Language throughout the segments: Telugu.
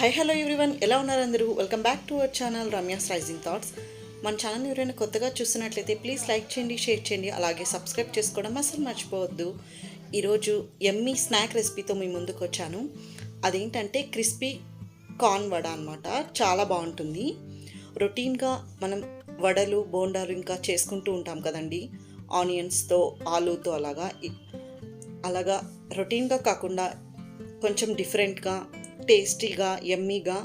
హాయ్ హలో ఎవ్రీవన్ ఎలా ఉన్నారు అందరూ? Welcome back to our channel Ramya's rising thoughts మన ఛానల్ ఎవరైనా కొత్తగా చూస్తున్నట్లయితే ప్లీజ్ లైక్ చేయండి షేర్ చేయండి అలాగే సబ్స్క్రైబ్ చేసుకోవడం అసలు మర్చిపోవద్దు. ఈరోజు ఎమ్మీ స్నాక్ రెసిపీతో మీ ముందుకు వచ్చాను. అదేంటంటే క్రిస్పీ కార్న్ వడ అనమాట చాలా బాగుంటుంది. రొటీన్గా మనం వడలు బోండాలు ఇంకా చేసుకుంటూ ఉంటాం కదండి. ఆనియన్స్తో ఆలూతో అలాగా. అలాగా రొటీన్గా కాకుండా కొంచెం డిఫరెంట్గా టేస్టీగా ఎమ్మీగా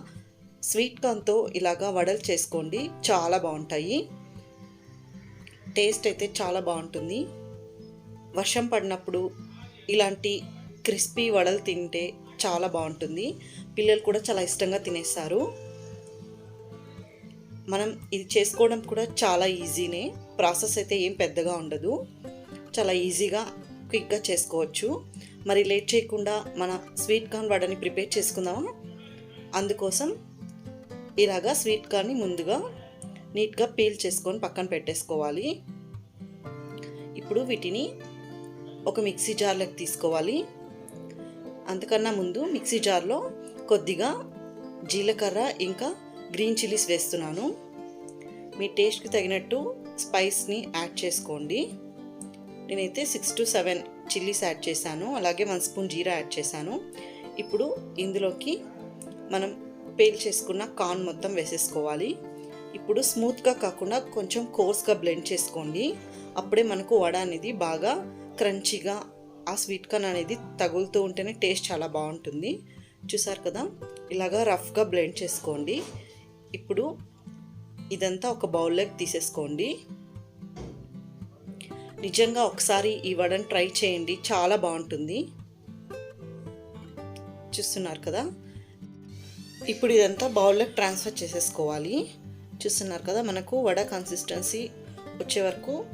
స్వీట్ కార్న్తో ఇలాగా వడలు చేసుకోండి. చాలా బాగుంటాయి. టేస్ట్ అయితే చాలా బాగుంటుంది. వర్షం పడినప్పుడు ఇలాంటి క్రిస్పీ వడలు తింటే చాలా బాగుంటుంది. పిల్లలు కూడా చాలా ఇష్టంగా తినేస్తారు. మనం ఇది చేసుకోవడం కూడా చాలా ఈజీనే. ప్రాసెస్ అయితే ఏం పెద్దగా ఉండదు. చాలా ఈజీగా క్విక్గా చేసుకోవచ్చు. మరి లేట్ చేయకుండా మన స్వీట్ కార్న్ వడని ప్రిపేర్ చేసుకుందామా? అందుకోసం ఇలాగా స్వీట్ కార్న్ని ముందుగా నీట్గా పీల్ చేసుకొని పక్కన పెట్టేసుకోవాలి. ఇప్పుడు వీటిని ఒక మిక్సీ జార్లోకి తీసుకోవాలి. అంతకన్నా ముందు మిక్సీ జార్లో కొద్దిగా జీలకర్ర ఇంకా గ్రీన్ చిల్లీస్ వేస్తున్నాను. మీ టేస్ట్కి తగినట్టు స్పైస్ని యాడ్ చేసుకోండి. నేనైతే six to seven chillies add చేశాను. అలాగే వన్ స్పూన్ జీరా యాడ్ చేశాను. ఇప్పుడు ఇందులోకి మనం పేల్ చేసుకున్న కార్న్ మొత్తం వేసేసుకోవాలి. ఇప్పుడు స్మూత్గా కాకుండా కొంచెం కోర్స్గా బ్లెండ్ చేసుకోండి. అప్పుడే మనకు వడ అనేది బాగా క్రంచీగా ఆ స్వీట్ కార్న్ అనేది తగులుతూ ఉంటేనే టేస్ట్ చాలా బాగుంటుంది. చూసారు కదా? ఇలాగా రఫ్గా బ్లెండ్ చేసుకోండి. ఇప్పుడు ఇదంతా ఒక బౌల్లోకి తీసేసుకోండి. నిజంగా ఒకసారి ఈ వడని ట్రై చేయండి. చాలా బాగుంటుంది. చూస్తున్నారు కదా? ఇప్పుడు ఇదంతా బౌల్లోకి ట్రాన్స్ఫర్ చేసేసుకోవాలి. చూస్తున్నారు కదా? మనకు వడ కన్సిస్టెన్సీ వచ్చే వరకు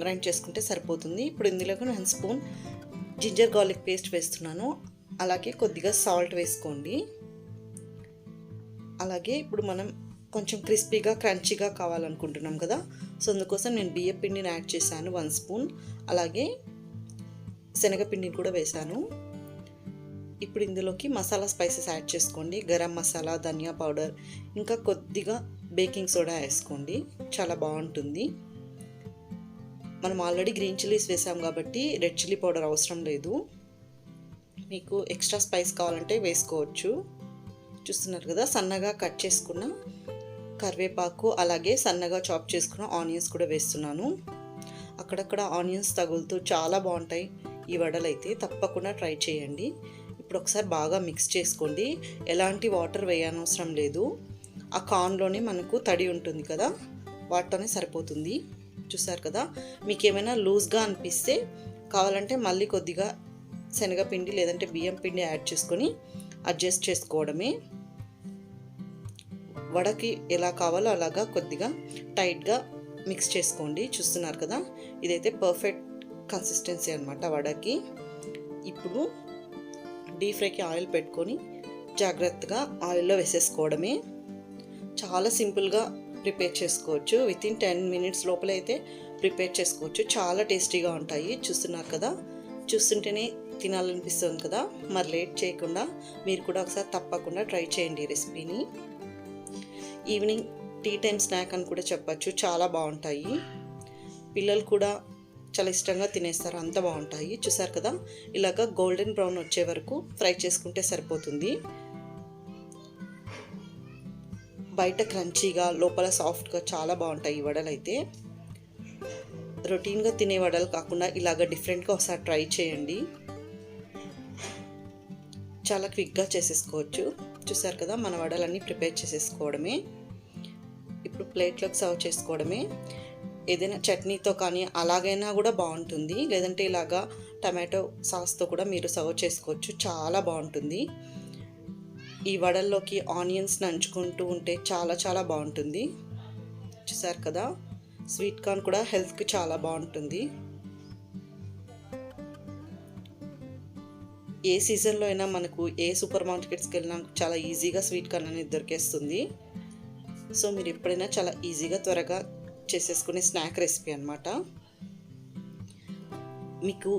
గ్రైండ్ చేసుకుంటే సరిపోతుంది. ఇప్పుడు ఇందులోకి one spoon ginger garlic paste వేస్తున్నాను. అలాగే కొద్దిగా సాల్ట్ వేసుకోండి. అలాగే ఇప్పుడు మనం కొంచెం క్రిస్పీగా క్రంచీగా కావాలనుకుంటున్నాం కదా. సో అందుకోసం నేను బియ్య పిండిని యాడ్ చేశాను వన్ స్పూన్. అలాగే శనగపిండిని కూడా వేశాను. ఇప్పుడు ఇందులోకి మసాలా స్పైసెస్ యాడ్ చేసుకోండి. గరం మసాలా ధనియా పౌడర్ ఇంకా కొద్దిగా బేకింగ్ సోడా వేసుకోండి. చాలా బాగుంటుంది. మనం ఆల్రెడీ గ్రీన్ చిల్లీస్ వేసాం కాబట్టి రెడ్ చిల్లీ పౌడర్ అవసరం లేదు. మీకు ఎక్స్ట్రా స్పైస్ కావాలంటే వేసుకోవచ్చు. చూస్తున్నారు కదా సన్నగా కట్ చేసుకున్న కరివేపాకు అలాగే సన్నగా చాప్ చేసుకున్న ఆనియన్స్ కూడా వేస్తున్నాను. అక్కడక్కడ ఆనియన్స్ తగులుతూ చాలా బాగుంటాయి. ఈ వడలు అయితే తప్పకుండా ట్రై చేయండి. ఇప్పుడు ఒకసారి బాగా మిక్స్ చేసుకోండి. ఎలాంటి వాటర్ వేయనవసరం లేదు. ఆ కార్న్లోనే మనకు తడి ఉంటుంది కదా వాటితోనే సరిపోతుంది. చూసారు కదా మీకు ఏమైనా లూజ్గా అనిపిస్తే కావాలంటే మళ్ళీ కొద్దిగా శనగపిండి లేదంటే బియ్యం పిండి యాడ్ చేసుకొని అడ్జస్ట్ చేసుకోవడమే. వడకి ఎలా కావాలో అలాగా కొద్దిగా టైట్గా మిక్స్ చేసుకోండి. చూస్తున్నారు కదా? ఇదైతే పర్ఫెక్ట్ కన్సిస్టెన్సీ అనమాట వడకి. ఇప్పుడు డీప్ ఫ్రైకి ఆయిల్ పెట్టుకొని జాగ్రత్తగా ఆయిల్లో వేసేసుకోవడమే. చాలా సింపుల్గా ప్రిపేర్ చేసుకోవచ్చు. విత్ ఇన్ టెన్ మినిట్స్ లోపల అయితే ప్రిపేర్ చేసుకోవచ్చు. చాలా టేస్టీగా ఉంటాయి. చూస్తున్నారు కదా? చూస్తుంటేనే తినాలనిపిస్తుంది కదా? మరి లేట్ చేయకుండా మీరు కూడా ఒకసారి తప్పకుండా ట్రై చేయండి రెసిపీని. ఈవినింగ్ టీ టైం స్నాక్ అని కూడా చెప్పచ్చు. చాలా బాగుంటాయి. పిల్లలు కూడా చాలా ఇష్టంగా తినేస్తారు. అంత బాగుంటాయి. చూసారు కదా? ఇలాగ గోల్డెన్ బ్రౌన్ వచ్చే వరకు ఫ్రై చేసుకుంటే సరిపోతుంది. బయట క్రంచీగా లోపల సాఫ్ట్గా చాలా బాగుంటాయి ఈ వడలు అయితే రొటీన్గా తినే వడలు కాకుండా ఇలాగ డిఫరెంట్గా ఒకసారి ట్రై చేయండి. చాలా క్విక్గా చేసేసుకోవచ్చు. చూసారు కదా మన వడలన్నీ ప్రిపేర్ చేసేసుకోవడమే. ఇప్పుడు ప్లేట్లోకి సర్వ్ చేసుకోవడమే. ఏదైనా చట్నీతో కానీ అలాగైనా కూడా బాగుంటుంది. లేదంటే ఇలాగా టమాటో సాస్తో కూడా మీరు సర్వ్ చేసుకోవచ్చు. చాలా బాగుంటుంది. ఈ వడల్లోకి ఆనియన్స్ నంచుకుంటూ ఉంటే చాలా చాలా బాగుంటుంది. చూసారు కదా స్వీట్ కార్న్ కూడా హెల్త్కి చాలా బాగుంటుంది. ఏ సీజన్లో అయినా మనకు ఏ సూపర్ మార్కెట్స్కి వెళ్ళినా చాలా ఈజీగా స్వీట్ కార్న్ అనేది దొరికేస్తుంది. సో మీరు ఎప్పుడైనా చాలా ఈజీగా త్వరగా చేసేసుకునే స్నాక్ రెసిపీ అనమాట మీకు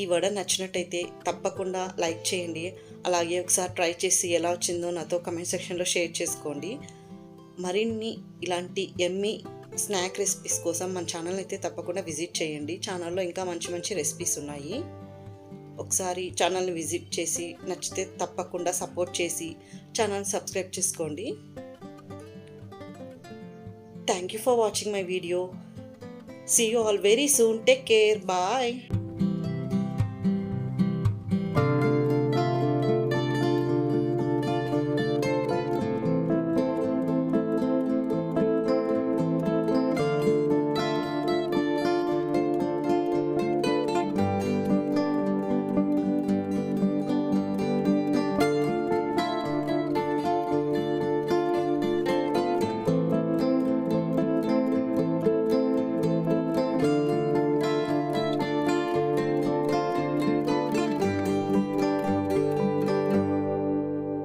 ఈ వడ నచ్చినట్టయితే తప్పకుండా లైక్ చేయండి. అలాగే ఒకసారి ట్రై చేసి ఎలా వచ్చిందో నాతో కమెంట్ సెక్షన్లో షేర్ చేసుకోండి. మరిన్ని ఇలాంటి ఎమ్మి స్నాక్ రెసిపీస్ కోసం మన ఛానల్ అయితే తప్పకుండా విజిట్ చేయండి. ఛానల్లో ఇంకా మంచి మంచి రెసిపీస్ ఉన్నాయి. ఒకసారి ఛానల్ని విజిట్ చేసి నచ్చితే తప్పకుండా సపోర్ట్ చేసి ఛానల్ సబ్స్క్రైబ్ చేసుకోండి. Thank you for watching my video see you all very soon take care bye